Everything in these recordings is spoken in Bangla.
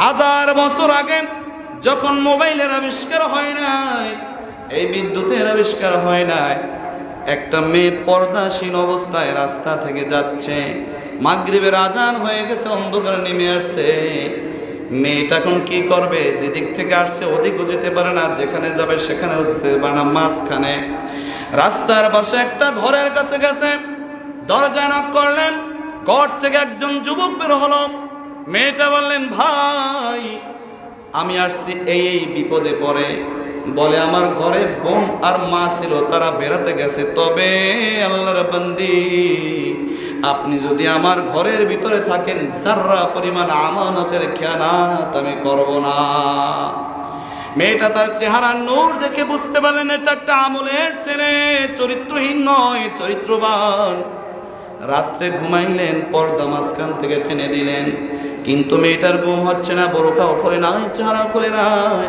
হাজার বছর আগে যখন মোবাইলের আবিষ্কার হয় নাই, এই বিদ্যুতের আবিষ্কার হয় নাই, একটা মেয়ে পর্দাসীন অবস্থায় রাস্তা থেকে যাচ্ছে, মাগরিবের আজান হয়ে গেছে, অন্ধকার নেমে আসছে। মেয়েটা এখন কি করবে? যেদিক থেকে আসছে, ওদিকও যেতে পারে না, যেখানে যাবে সেখানেও যেতে পারে না, মাঝখানে রাস্তার পাশে একটা ঘরের কাছে গেছে। দরজা নক করলেন, ঘর থেকে একজন যুবক বের হলো। মেয়েটা বললেন, ভাই, আমি আসছি এই এই বিপদে পড়ে। বলে, আমার ঘরে বোন আর মা ছিল, তারা বেড়াতে গেছে। তবে আল্লাহর বান্দি, আপনি যদি আমার ঘরের ভিতরে থাকেন, যার্রা পরিমাণ আমানতের খেয়ানাত আমি করব না। মেয়েটা তার চেহারা নূর দেখে বুঝতে পারলেন, এটা একটা আমলের ছেলে, চরিত্রহীন নয়, চরিত্রবান। রাত্রে ঘুমাইলেন, পর্দা মাঝখান থেকে টেনে দিলেন। কিন্তু মেয়েটার ঘুম হচ্ছে না বোরখাও খোলে নাই, চেহারা খোলে নাই।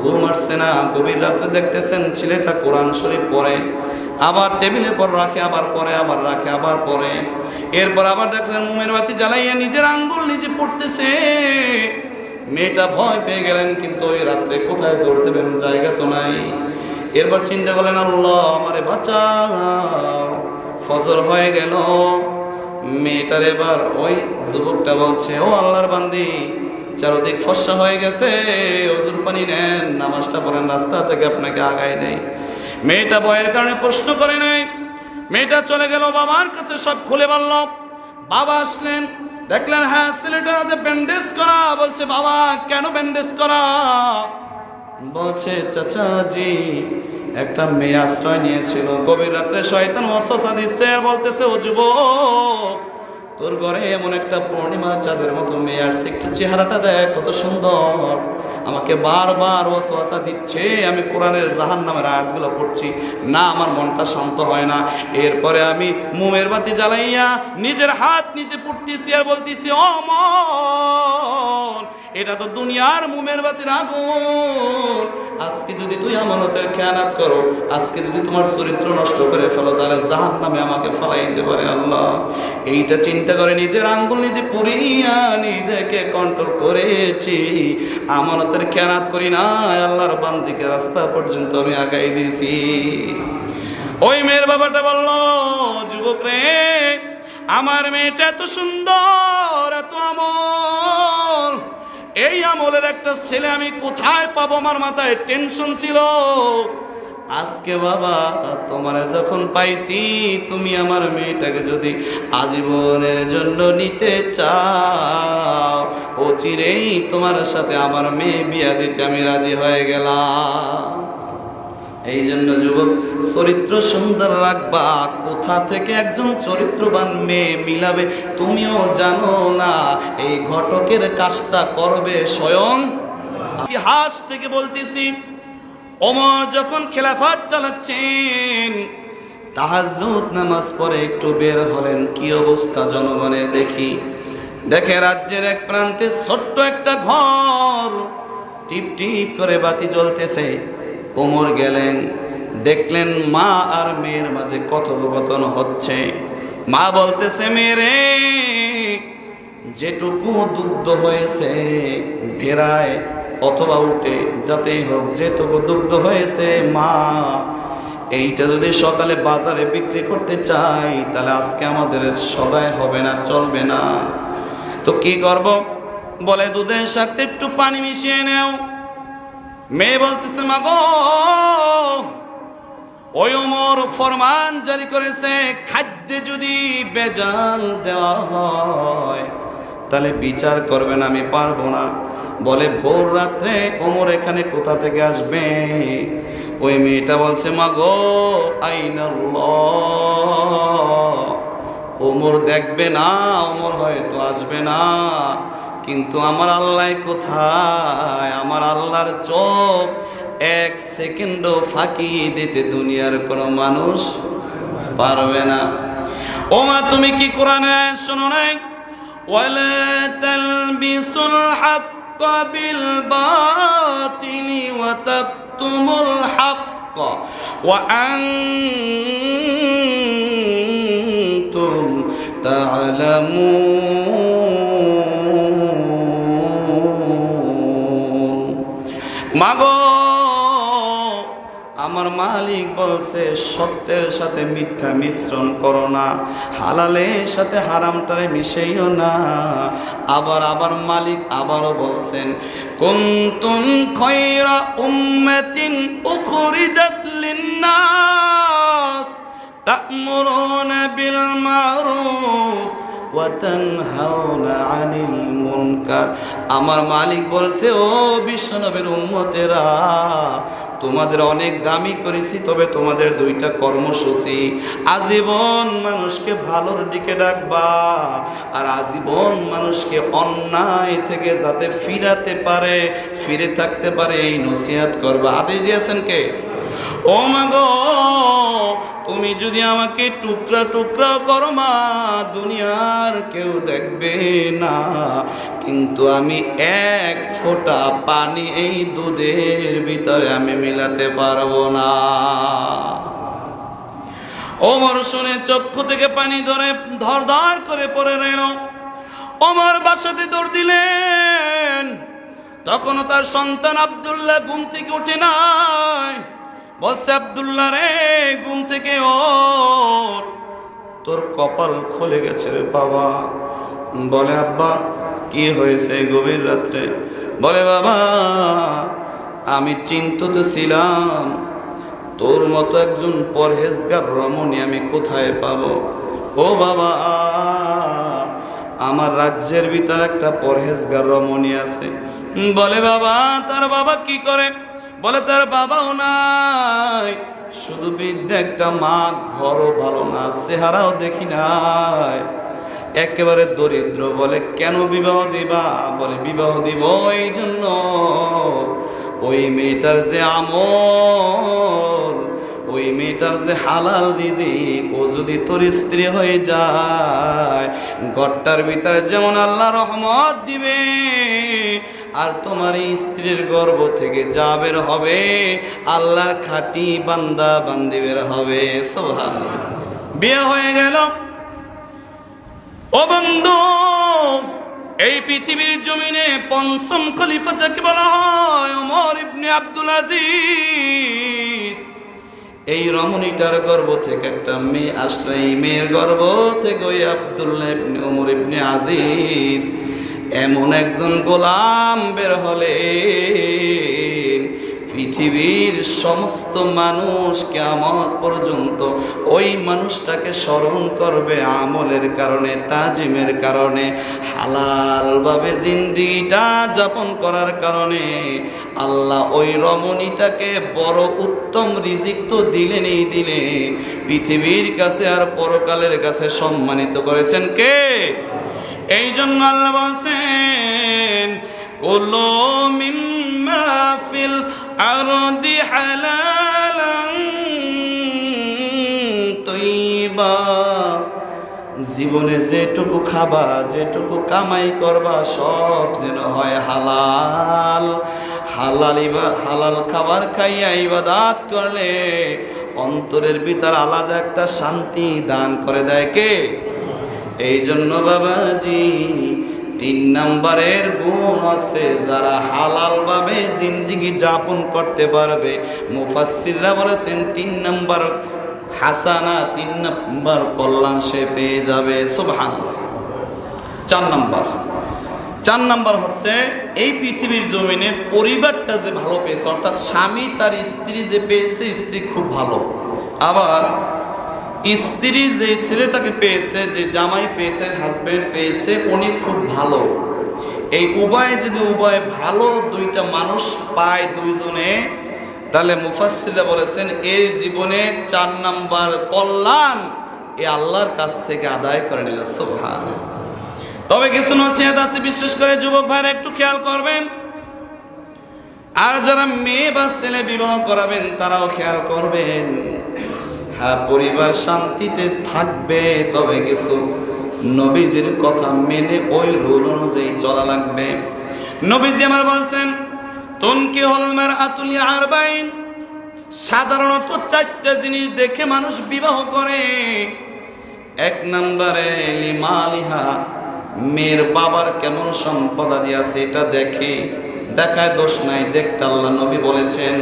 ঘুম আসছে না, গভীর রাত্রে দেখতেছেন ছেলেটা কোরআন শরীফ পড়ে, আবার টেবিলে পর রাখে, আবার পরে, আবার রাখে, আবার পরে। এরপর আবার দেখছেন মুমের বাতি জ্বালাইয়া নিজের আঙ্গুল নিজে পড়তেছে। মেয়েটা ভয় পেয়ে গেলেন, কিন্তু ওই রাত্রে কোথায় দৌড় দেবেন জায়গা তো নাই। এরপর চিন্তা করলেন, আল্লাহ আমারে বাঁচাও। ফজর হয়ে গেল। মেয়েটার এবার ওই যুবকটা বলছে, ও আল্লাহর বান্দি, চারদিক ফর্সা হয়ে গেছে, অজুর পানি নেন, নামাজটা পড়েন, রাস্তা থেকে আপনাকে আগায় দেয় মেয়েটা বয়ের কারণে প্রশ্ন করে নাই। মেয়েটা চলে গেল বাবার কাছে, সব খুলে বলল, বাবা আসলেন। দেখলেন হ্যাঁ ছেলেটার হাতে ব্যান্ডেজ করা। বলছে, বাবা, কেন ব্যান্ডেজ করা? বলছে চাচাজি একটা মেয়ে আশ্রয় নিয়েছিল। গভীর রাত্রে শয়তান অসসা দিচ্ছে আর বলতেছে, ও যুবক, তোর ঘরে এমন একটা পূর্ণিমা চাঁদের মতো মেয়ে আসছে। একটু চেহারাটা দেখ, কত সুন্দর। আমাকে বারবার ওয়াসওয়াসা দিচ্ছে, আমি কোরআনের জাহান নামের আয়াতগুলো পড়ছি। না, আমার মনটা শান্ত হয় না। এরপরে আমি মোমের বাতি জ্বালাইয়া নিজের হাত নিজে পড়তেছি আর বলতেছি মন এটা তো দুনিয়ার মুমের বাতির আগুন। আজকে যদি তুই আমানতের খেয়ানাত করো, আজকে যদি তোমার চরিত্র নষ্ট করে ফেলো, তাহলে জাহান নামে আমাকে ফেলাই দিতে পারে আল্লাহ। এইটা চিন্তা করে নিজের আঙ্গুল নিজে পুরিয়া নিজেকে কন্ট্রোল করেছি। আমানতের খেয়ানাত করি না আল্লাহর বান্দিকে রাস্তা পর্যন্ত আমি আগাই দিয়েছি। ওই মেয়ের বাবাটা বলল, যুবক রে, আমার মেয়েটা এত সুন্দর, এত আমল। এই আমলের একটা ছেলে আমি কোথায় পাবো? আমার মাথায় টেনশন ছিল। আজকে বাবা, তোমার যখন পাইছি, তুমি আমার মেয়েটাকে যদি আজীবনের জন্য নিতে চাও ও চিরেই তোমার সাথে আমার মেয়ে বিয়া দিতে আমি রাজি হয়ে গেলাম। এই জন্য যুবক, চরিত্র সুন্দর রাখবা। কোথা থেকে একজন চরিত্রবান মেয়ে মিলাবে তুমিও জানো না। এই ঘটকের কাজটা করবে স্বয়ং। ইতিহাস থেকে বলতেছি, ওমর যখন খেলাফাত চালাচ্ছেন, তাহাজ্জুদ নামাজ পরে একটু বের হলেন। কি অবস্থা জনগণের দেখি। দেখে রাজ্যের এক প্রান্তে ছোট্ট একটা ঘর টিপ টিপ করে বাতি জ্বলতেছে। ওমর গেলেন, দেখলেন মা আর মেয়ের মাঝে কথোপকথন হচ্ছে। মা বলতেছে মেরে যেটুকু দুগ্ধ হয়েছে ভেড়ায় অথবা উঠে যাতেই হোক, যেটুকু দুগ্ধ হয়েছে মা, এইটা যদি সকালে বাজারে বিক্রি করতে চাই, তাহলে আজকে আমাদের সদায় হবে না, চলবে না। তো কি করব? বলে, দুধের সাথে একটু পানি মিশিয়ে নেও। মেয়ে বলতেছে মা গো ওই ওমর ফরমান জারি করেছে, খাদ্যে যদি বেজাল দেওয়া হয়, তাহলে বিচার করবেন আমি পারব না। বলে ভোর রাত্রে ওমর এখানে কোথা থেকে আসবে? ওই মেয়েটা বলছে মা গো ওমর দেখবে না, ওমর হয়তো আসবে না। কিন্তু আমার আল্লাহ কোথায়? আমার আল্লাহর চোখ এক সেকেন্ডও ফাঁকি দিতে দুনিয়ার কোনো মানুষ পারবে না। ও মা তুমি কি কোরআনের আয়াত শোনো নাই? ওয়ালা তালবিসুল হাক্ক বিল বাতিলি ওয়া তাকতুমুল হাক্ক ওয়া আনতুম তা'লামুন আমার মালিক বলছে, সত্যের সাথে মিথ্যা মিশ্রণ করো না, হালালের সাথে হারামটারে মিশাইও না। আবার আবার মালিক আবারও বলছেন, কুনতুম খয়রা উম্মাতিন উখরিজাত লিন-নাস তা'মুরুনা বিল মা'রুফ আমার মালিক বলছে, ও বিশ্বনবীর উম্মতেরা তোমাদের অনেক দামি করেছি, তবে তোমাদের দুইটা কর্মসূচি। আজীবন মানুষকে ভালোর দিকে ডাকবা, আর আজীবন মানুষকে অন্যায় থেকে যাতে ফিরাতে পারে, ফিরে থাকতে পারে, এই নসিহাত করবা। আদেশ দিয়েছেন কে? ও মাগো তুমি যদি আমাকে টুকরা টুকরা করো, মা, দুনিয়ার কেউ দেখবে না। কিন্তু আমি এক ফোঁটা পানি এই দুধের ভিতরে আমি মিলাতে পারব না। ওমর শুনে চক্ষু থেকে পানি ধরে ধর ধর করে পড়ে রইল। ওমর বাসাতে দৌড় দিলেন। তখনও তার সন্তান আব্দুল্লাহ ঘুম থেকে উঠে নাই। বলছে, আব্দুল্লাহ রে, ঘুম থেকে ওর তোর কপাল খুলে গেছে রে বাবা। বলে, আব্বা, কি হয়েছে গভীর রাত্রে? বলে, বাবা, আমি চিন্তিত ছিলাম। তোর মতো একজন পরহেজগার রমণী আমি কোথায় পাব? ও বাবা, আমার রাজ্যের ভিতর একটা পরহেজগার রমণী আছে। বলে, বাবা, তার বাবা কি করে? বলে, তার বাবাও নাই। শুধু বিদ্যা একটা মা, ঘরও ভালো না, চেহারাও দেখি নাই। একেবারে দরিদ্র বলে, কেন বিবাহ দিবা? বলে, বিবাহ দিব এই জন্য। ওই মেয়েটার যে আমল ওই মেয়েটার যে হালাল রিজিক, ও যদি তোর স্ত্রী হয়ে যায়, ঘরটার ভিতরে যেমন আল্লাহ রহমত দিবে, আর তোমার স্ত্রীর গর্ভ থেকে যা বের হবে, আল্লাহর খাটি বান্দা বান্দি বের হবে। সোহান বিয়ে হয়ে গেল। ও বন্ধু, এই পৃথিবীর জমিনে পঞ্চম খলিফা যাকে বলা হয়, ওমর ইবনে আব্দুল আজিজ। এই রমণীটার গর্ভ থেকে একটা মেয়ে আসলো, এই মেয়ের গর্ভ থেকে ওই আব্দুল্লাহ ইবনে ওমর ইবনে আজিজ এমন একজন গোলাম বের হলেন পৃথিবীর সমস্ত মানুষ কেমন পর্যন্ত ওই মানুষটাকে স্মরণ করবে আমলের কারণে, তাজিমের কারণে, হালালভাবে জিন্দিটা যাপন করার কারণে। আল্লাহ ওই রমণীটাকে বড় উত্তম রিজিক তো দিলেনই দিলেন। পৃথিবীর কাছে আর পরকালের কাছে সম্মানিত করেছেন কে? এই জন্য আল্লাহ বলছেন কুলু মিম্মা ফিল আরদি হালালান তৈবা। জীবনে যেটুকু খাবা, যেটুকু কামাই করবা, সব যেন হয় হালাল। হালাল হালাল খাবার খাইয়া ইবাদাত করলে অন্তরের ভিতর আলাদা একটা শান্তি দান করে দেয় কে? এই জন্য বাবাজি তিন নাম্বারের গুণ আছে যারা হালাল ভাবে জিন্দিগি যাপন করতে পারবে। মুফাসসিররা বলেছেন, তিন নাম্বার হাসানা, তিন নাম্বার কল্যাণ সে পেয়ে যাবে। সুবহানাল্লাহ। চার নাম্বার। চার নাম্বার হচ্ছে, এই পৃথিবীর জমিনে পরিবারটা যে ভালো পেয়েছে, অর্থাৎ স্বামী তার স্ত্রী যে পেয়েছে, স্ত্রী খুব ভালো। আবার স্ত্রী যে ছেলেটাকে পেয়েছে, যে জামাই পেয়েছে হাজবেন্ড পেয়েছে, উনি খুব ভালো। এই উভয় যদি উভয় ভালো, দুইটা মানুষ পায় দুইজনে, তাহলে মুফাসসিরা বলেছেন, এর জীবনে চার নাম্বার কল্যাণ এ আল্লাহর কাছ থেকে আদায় করে নিল সুবহান তবে কিছু নসিহত আছে, বিশেষ করে যুবক ভাইরা, একটু খেয়াল করবেন। আর যারা মেয়ে বা ছেলে বিবাহ করাবেন, তারাও খেয়াল করবেন। হ্যাঁ পরিবার শান্তিতে থাকবে, তবে কিছু নবীজির কথা মেনে ওই রুল অনুযায়ী চলা লাগবে। নবীজি আমার বলছেন, তুনকি হলমার আতুলি আরবাইন। সাধারণত চারটা জিনিস দেখে মানুষ বিবাহ করে। এক নম্বরে লিমালিহা মেয়ের বাবার কেমন সম্পদাদি আছে এটা দেখে দেখায় দোষ নাই, দেখতে আল্লাহ নবী বলেছেন।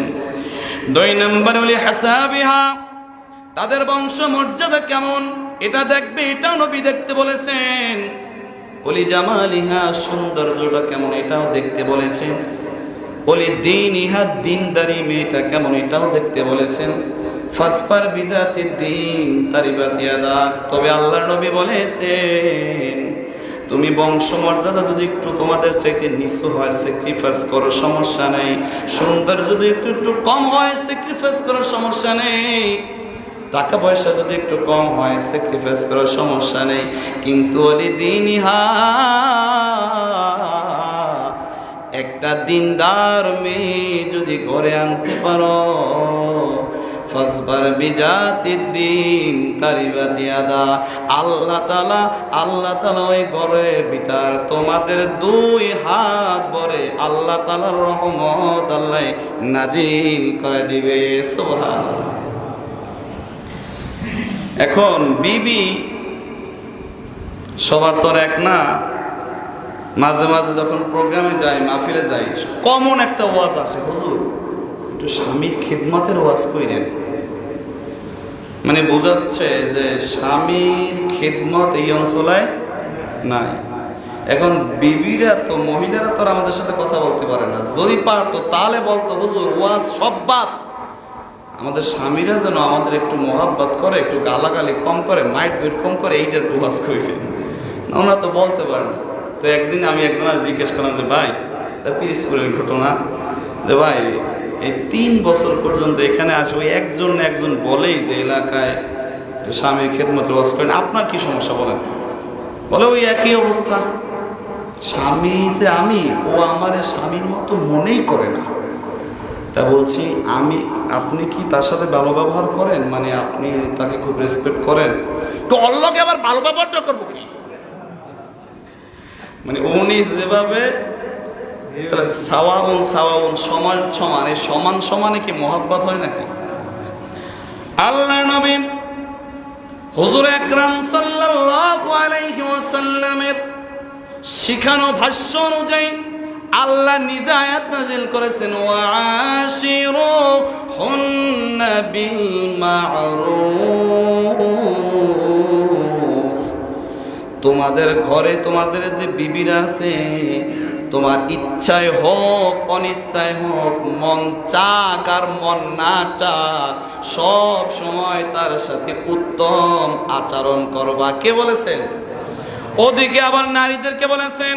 দুই নম্বর হলি হাসাবিহা তাদের বংশ মর্যাদা কেমন? এটা দেখবে এটাও নবী দেখতে বলেছেন। অলি জামালিহা সৌন্দর্যটা কেমন, এটাও দেখতে বলেছেন। অলি দিন ইহা দিনদারি মেয়েটা কেমন, এটাও দেখতে বলেছেন। ফাসপার বিজাতি দিন তারিবাতিয়াদা তবে আল্লাহ নবী বলেছেন, তুমি বংশ মর্যাদা যদি একটু তোমাদের চাইতে নিচু হয় স্যাক্রিফাইস করো, সমস্যা নেই। সুন্দর যদি একটু একটু কম হয় স্যাক্রিফাইস করার সমস্যা নেই। টাকা পয়সা যদি একটু কম হয় স্যাক্রিফাইস করার সমস্যা নেই। কিন্তু অলি দিন ইহা একটা দিনদার মেয়ে যদি ঘরে আনতে পারো ফসবার বিজাতির দিন তারিবা দিয়াদা আল্লাহ তালা আল্লাহ তালা ওই ঘরের ভিতর তোমাদের দুই হাত ভরে আল্লাহ তালার রহমত আল্লাহ নাজিল করে দিবে সোহান এখন বিবি সবার তোর এক না, মাঝে মাঝে যখন প্রোগ্রামে যাই, মাহফিলে যাই কমন একটা ওয়াজ আসে হুজুর, একটু স্বামীর খিদমতের ওয়াজ কইরেন। মানে বোঝাচ্ছে যে স্বামীর খেদমত এই অঞ্চলে নাই। এখন বিবিরা তো, মহিলারা তো আমাদের সাথে কথা বলতে পারে না। যদি পারতো, তাহলে বলতো, হুজুর, ওয়াজ সব বাদ। আমাদের স্বামীরা যেন আমাদের একটু মহাব্বত করে, একটু গালাগালি কম করে মাইট দূর কম করে, এইটার ওয়াজ করেছে ওনারা তো বলতে পারে না। তো একদিন আমি একজনের জিজ্ঞেস করলাম যে, ভাই পিরিসপুরের ঘটনা। যে, ভাই, এই তিন বছর পর্যন্ত এখানে আসে, ওই একজন একজন বলেই যে, এলাকায় স্বামীর খেদমত ওয়াজ করেন। আপনার কি সমস্যা বলেন? বলে, ওই একই অবস্থা। স্বামী যে আমি, ও আমার স্বামীর মতো মনেই করে না। তা বলছি, আমি, আপনি কি তার সাথে ভালো ব্যবহার করেন? মানে আপনি তাকে খুব রেসপেক্ট করেন? তো অল্লকে আবার ভালো ব্যবহারটা করব কি? মানে উনি যেভাবে সাওয়াউন সাওয়াউন সমান সমান, এই সমান সমানে কি মহাব্বত হয় নাকি? আল্লাহ নবী হুজুর একরাম সাল্লাল্লাহু আলাইহি ওয়াসাল্লামের শিখানো ভাষ্য অনুযায়ী আল্লাহ নিজে আয়াত নাজিল করেছেন ওয়াশিরু হুন্না বিল মা'রুফ তোমাদের ঘরে তোমাদের যে বিবিরা আছে, তোমার ইচ্ছায় হোক, অনিচ্ছায় হোক, মন চাক আর মন না চাক, সব সময় তার সাথে উত্তম আচরণ করবা। কে বলেছেন? ওদিকে আবার নারীদেরকে বলেছেন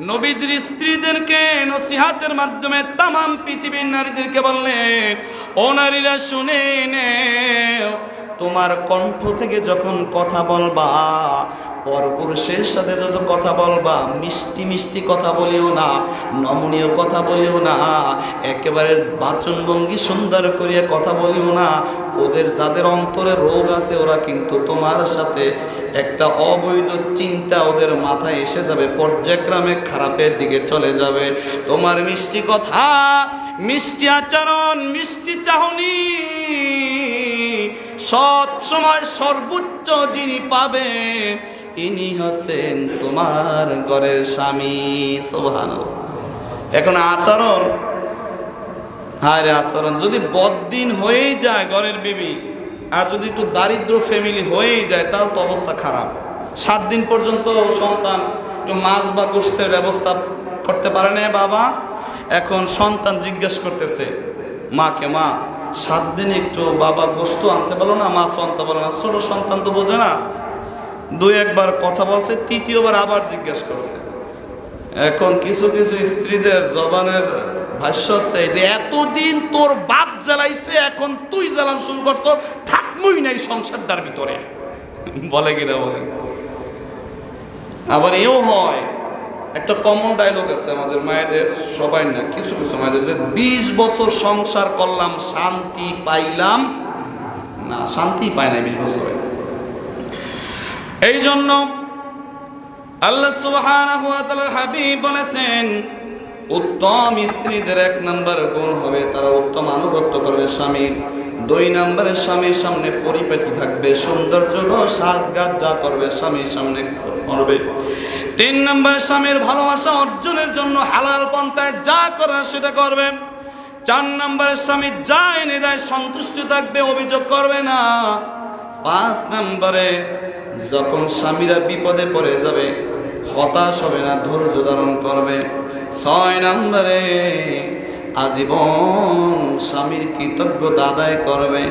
নবীজির স্ত্রীদেরকে নসিহাতের মাধ্যমে তাম পৃথিবীর নারীদেরকে বললেন ও নারীরা শুনে তোমার কণ্ঠ থেকে যখন কথা বলবা পরপুরুষের সাথে যত কথা বলবা, মিষ্টি মিষ্টি কথা বলিও না, নমনীয় কথা বলিও না, একেবারে বাচন বাচনভঙ্গি সুন্দর করিয়া কথা বলিও না। ওদের যাদের অন্তরে রোগ আছে, ওরা কিন্তু তোমার সাথে একটা অবৈধ চিন্তা ওদের মাথায় এসে যাবে, পর্যায়ক্রমে খারাপের দিকে চলে যাবে। তোমার মিষ্টি কথা, মিষ্টি আচরণ, মিষ্টি চাহনি সব সময় সর্বোচ্চ যিনি পাবেন ইনি হচ্ছেন তোমার ঘরের স্বামী সোহান এখন আচরণ হায় রে আচরণ, যদি বদিন হয়েই যায় ঘরের বিবি, আর যদি একটু দারিদ্র ফ্যামিলি হয়েই যায়, তাহলে তো অবস্থা খারাপ। সাত দিন পর্যন্ত সন্তান একটু মাছ বা গোষ্ঠের ব্যবস্থা করতে পারে না, বাবা। এখন সন্তান জিজ্ঞেস করতেছে, মাকে, মা, সাত দিন একটু বাবা গোস্ত আনতে পারল না, মাছ আনতে পারল না। ছোট সন্তান তো বোঝে না। দুই একবার কথা বলছে, তৃতীয়বার আবার জিজ্ঞেস করছে। এখন কিছু কিছু স্ত্রীদের জবানের ভাষ্য হচ্ছে যে, এতদিন তোর বাপ জ্বালাইছে, এখন তুই জ্বালান শুরু করছ, থাকবই নাই সংসারটার ভিতরে। বলে কিনা বলে। আবার এও হয়, একটা কমন ডায়লগ আছে আমাদের মায়েদের, সবাই না, কিছু কিছু মায়েদের যে, বিশ বছর সংসার করলাম, শান্তি পাইলাম না, শান্তি পায় না বিশ বছরে। এই জন্য আল্লাহ সুবহানাহু হাবিব বলেছেন, উত্তম স্ত্রীদের এক নম্বর গুণ হবে তারা উত্তম আনুগত্য করবে স্বামীর। দুই নম্বরে স্বামীর সামনে পরিপাটি থাকবে, সৌন্দর্য সাজগাজ যা করবে স্বামীর সামনে করবে। তিন নম্বরে স্বামীর ভালোবাসা অর্জনের জন্য হালাল পন্থায় যা করার সেটা করবে। চার নম্বরে স্বামী যা এনে দেয় সন্তুষ্ট থাকবে, অভিযোগ করবে না। পাঁচ নম্বরে যখন স্বামীরা বিপদে পড়ে যাবে, হতাশ হবে না, ধৈর্য ধারণ করবে। ছয় নম্বরে, আজীবন স্বামীর কৃতজ্ঞতা আদায় করবে।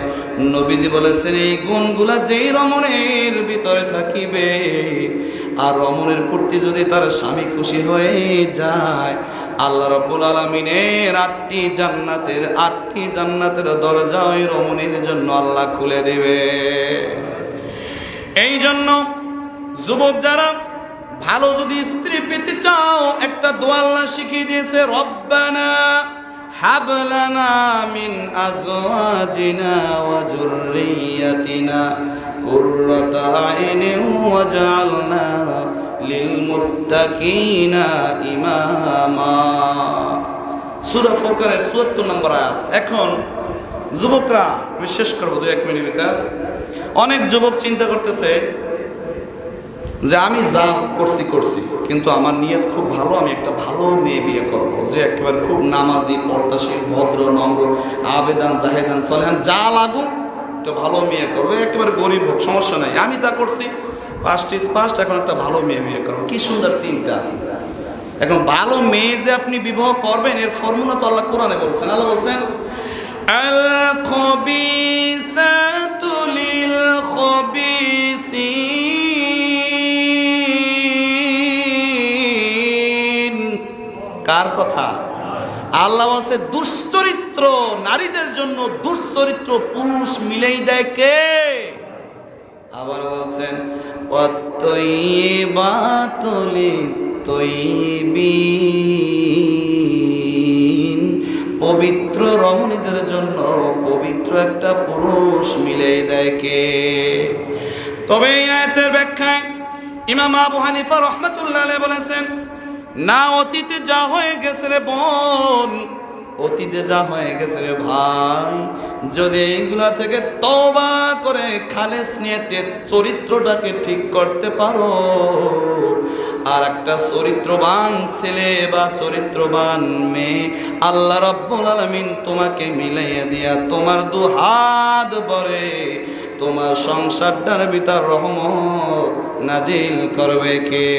নবীজি বলেছেন, এই গুণগুলা যেই রমণের ভিতরে থাকিবে, আর রমণের প্রতি যদি তার স্বামী খুশি হয়ে যায়, আল্লাহ রব্বুল আলমিনের আটটি জান্নাতের আটটি জান্নাতের দরজা ওই রমণীর জন্য আল্লাহ খুলে দিবে। এই জন্য যুবক যারা, ভালো যদি স্ত্রী পেতে চাও, একটা দোয়া আল্লাহ শিখিয়ে দিয়েছে, রব্বানা হাবলানা আজওয়াজিনা ওয়া যুররিয়াতিনা কুররাতা আইনিন ওয়াজআলনা লিল মুত্তাকিনা ইমামা। সূরা ফুরকানের 74 নম্বর এখন যুবকরা, আমি শেষ করব দু এক মিনিট ভিতর। অনেক যুবক চিন্তা করতেছে যে আমি যা করছি করছি, কিন্তু আমার নিয়ত খুব ভালো, আমি একটা ভালো মেয়ে বিয়ে করব। যে একেবারে খুব নামাজি, পর্দাশীল, ভদ্র, নম্র, আবেদান, জাহেদান, সলেহান, যা লাগুক, একটা ভালো মেয়ে করব। একেবারে গরিব হোক, সমস্যা নাই। আমি যা করছি ফার্স্ট ইজ ফার্স্ট এখন একটা ভালো মেয়ে বিয়ে করব। কি সুন্দর চিন্তা। এখন ভালো মেয়ে যে আপনি বিবাহ করবেন, এর ফর্মুলা তো আল্লাহ কোরআনে বলছেন। আল্লাহ বলছেন কার কথা? আল্লাহ বলছে, দুশ্চরিত্র নারীদের জন্য দুশ্চরিত্র পুরুষ মিলেই দেয় কে? আবার বলছেন পবিত্র রমণীদের জন্য পবিত্র একটা পুরুষ মিলে দেয় কে? তবে এই ব্যাখ্যায় ইমাম আবু হানিফা রহমতুল্লাহ বলেছেন না অতীতে যা হয়ে গেছে রে বোন, অতীতে যা হয়ে গেছে রে ভাই। যদি এইগুলা থেকে তবা করে খালেস নিয়েতে চরিত্রটাকে ঠিক করতে পারো, আর একটা চরিত্রবান ছেলে বা চরিত্রবান মেয়ে আল্লাহ রব্বুল আলামিন তোমাকে মিলাইয়া দিয়া তোমার দু হাত ভরে তোমার সংসারটার ভিতর রহমত নাজিল করবে কে?